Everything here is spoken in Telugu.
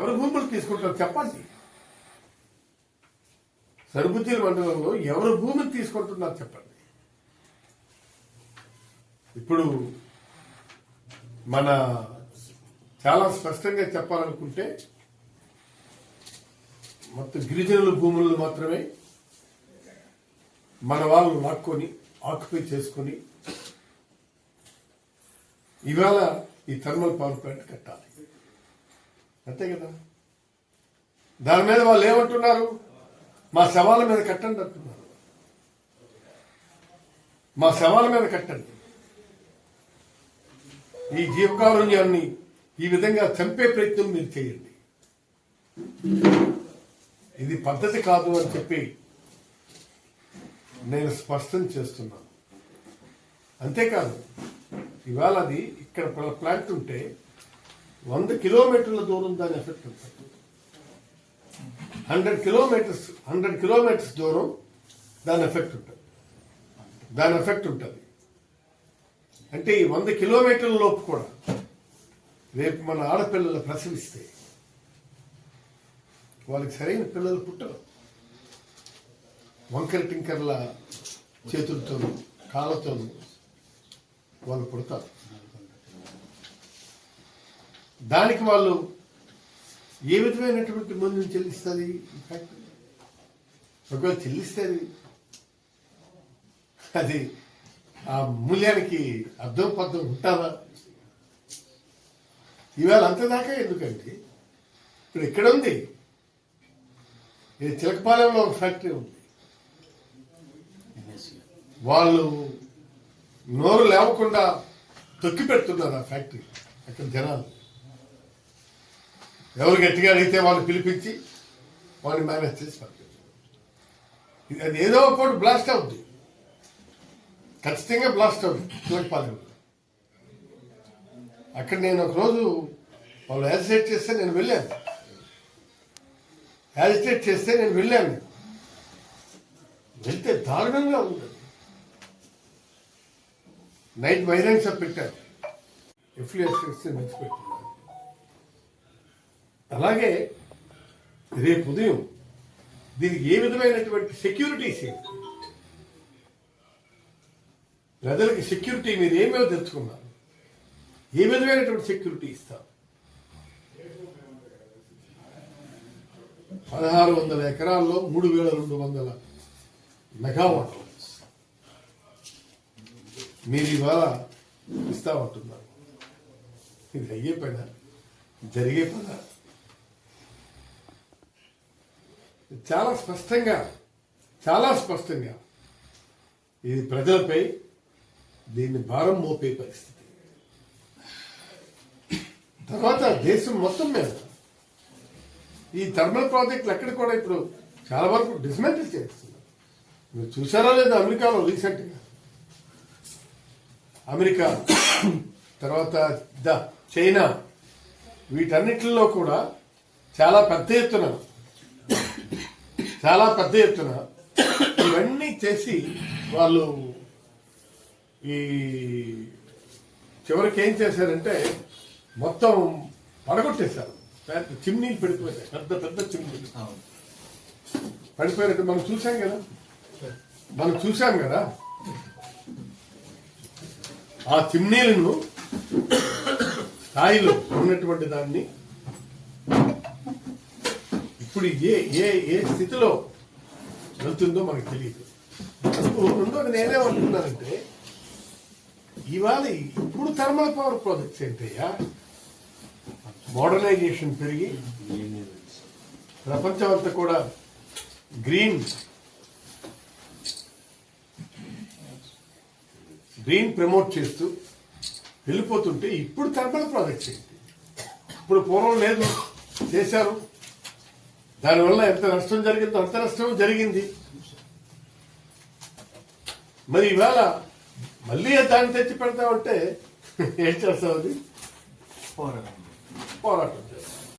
ఎవరు భూములు తీసుకుంటారు చెప్పండి. సరుబుద్దిల మండలంలో ఎవరు భూమిని తీసుకుంటున్నారు చెప్పండి. ఇప్పుడు మన చాలా స్పష్టంగా చెప్పాలనుకుంటే మొత్తం గిరిజనుల భూములను మాత్రమే మన వాళ్ళు లాక్కొని ఆక్యుపై చేసుకొని ఇవాళ ఈ థర్మల్ పవర్ ప్లాంట్ కట్టాలి. అంతే కదా? దాని మీద వాళ్ళు ఏమంటున్నారు? మా శవాల మీద కట్టండి అంటున్నారు. మా శవాల మీద కట్టండి. ఈ జీవకారుణ్యాన్ని ఈ విధంగా చంపే ప్రయత్నం మీరు చేయండి. ఇది పద్ధతి కాదు అని చెప్పి నేను స్పష్టం చేస్తున్నాను. అంతేకాదు ఇవాళ అది ఇక్కడ ప్లాంట్ ఉంటే వంద కిలోమీటర్ల దూరం దాని ఎఫెక్ట్ ఉంటుంది. హండ్రెడ్ కిలోమీటర్స్ హండ్రెడ్ కిలోమీటర్స్ దూరం దాని ఎఫెక్ట్ ఉంటుంది. దాని ఎఫెక్ట్ ఉంటుంది. అంటే ఈ వంద కిలోమీటర్ల లోపు కూడా రేపు మన ఆడపిల్లలు ప్రసవిస్తే వాళ్ళకి సరైన పిల్లలు పుట్టరు. వంకర టింకర్ల చేతులతోనూ కాళ్ళతో వాళ్ళు పుడతారు. దానికి వాళ్ళు ఏ విధమైనటువంటి మందులు చెల్లిస్తుంది? ఫ్యాక్టరీ ఒకవేళ చెల్లిస్తే అది అది ఆ మూల్యానికి అర్థం పద్ధం ఉంటుందా ఇవాళ అంతదాకా ఎందుకండి ఇప్పుడు ఎక్కడ ఉంది. ఇది చిలకపాలెంలో ఒక ఫ్యాక్టరీ ఉంది. వాళ్ళు నోరు లేవకుండా తొక్కి పెడుతున్నారు ఆ ఫ్యాక్టరీ అక్కడ జనాలు. ఎవరు గట్టిగా అడిగితే వాళ్ళు పిలిపించి వాళ్ళని మేనేజ్ చేసి పంపించారు ఇది అది ఏదో ఒకటి బ్లాస్ట్ అవుద్ది. ఖచ్చితంగా బ్లాస్ట్ అవుతుంది చిలకపాలెంలో అక్కడ నేను ఒకరోజు వాళ్ళు యాజిటేట్ చేస్తే నేను వెళ్ళాను. యాజిటేట్ చేస్తే నేను వెళ్ళాను. వెళ్తే దారుణంగా ఉంది. నైట్ వైరెన్స్ పెట్టారు. ఎఫ్లియస్ మెచ్చిపెట్టున్నారు అలాగే రేపు ఉదయం దీనికి ఏ విధమైనటువంటి సెక్యూరిటీస్ ప్రజలకి సెక్యూరిటీ మీరు ఏమేమి తెచ్చుకున్నారు ఏ విధమైనటువంటి సెక్యూరిటీ ఇస్తారు? పదహారు వందల ఎకరాల్లో మూడు వేల రెండు వందల మెగావాట్ మీరు ఇవాళ ఇస్తా ఉంటున్నారు. ఇది అయ్యే పైన జరిగే పదార్థం చాలా స్పష్టంగా చాలా స్పష్టంగా ఇది ప్రజలపై దీన్ని భారం మోపే పరిస్థితి. తర్వాత దేశం మొత్తం మీద ఈ థర్మల్ ప్రాజెక్టులు ఎక్కడ కూడా ఇప్పుడు చాలా వరకు డిస్మెంటిల్ చేస్తున్నారు. మీరు చూసారా లేదా అమెరికాలో రీసెంట్గా? అమెరికా తర్వాత ద చైనా వీటన్నిటిలో కూడా చాలా పెద్ద ఎత్తున చాలా పెద్ద ఎత్తున ఇవన్నీ చేసి వాళ్ళు ఈ చివరికి ఏం చేశారంటే మొత్తం పడగొట్టేశారు. పెద్ద చిమ్నీలు పడిపోయాయి. పెద్ద పెద్ద చిమ్నీలు పడిపోయినట్టు మనం చూసాం కదా. మనం చూసాం కదా. ఆ చిమ్నీలను స్థాయిలో ఉన్నటువంటి దాన్ని ఇప్పుడు ఏ ఏ ఏ స్థితిలో వెళ్తుందో మనకు తెలియదు అసలు రెండోది నేనేమంటున్నానంటే ఇవాళ ఇప్పుడు థర్మల్ పవర్ ప్రాజెక్ట్స్ ఏంటయ్యా? మోడర్నైజేషన్ పెరిగి ప్రపంచం అంతా కూడా గ్రీన్ గ్రీన్ ప్రమోట్ చేస్తూ వెళ్ళిపోతుంటే ఇప్పుడు థర్మల్ ప్రాజెక్ట్స్ ఏంటి? ఇప్పుడు పూర్వం లేదు చేశారు. దానివల్ల ఎంత నష్టం జరిగిందో అంత నష్టం జరిగింది. మరి ఇవాళ మళ్ళీ దాన్ని తెచ్చి పెడతామంటే ఏం చేస్తాం అది? పోరాటం. చేస్తాం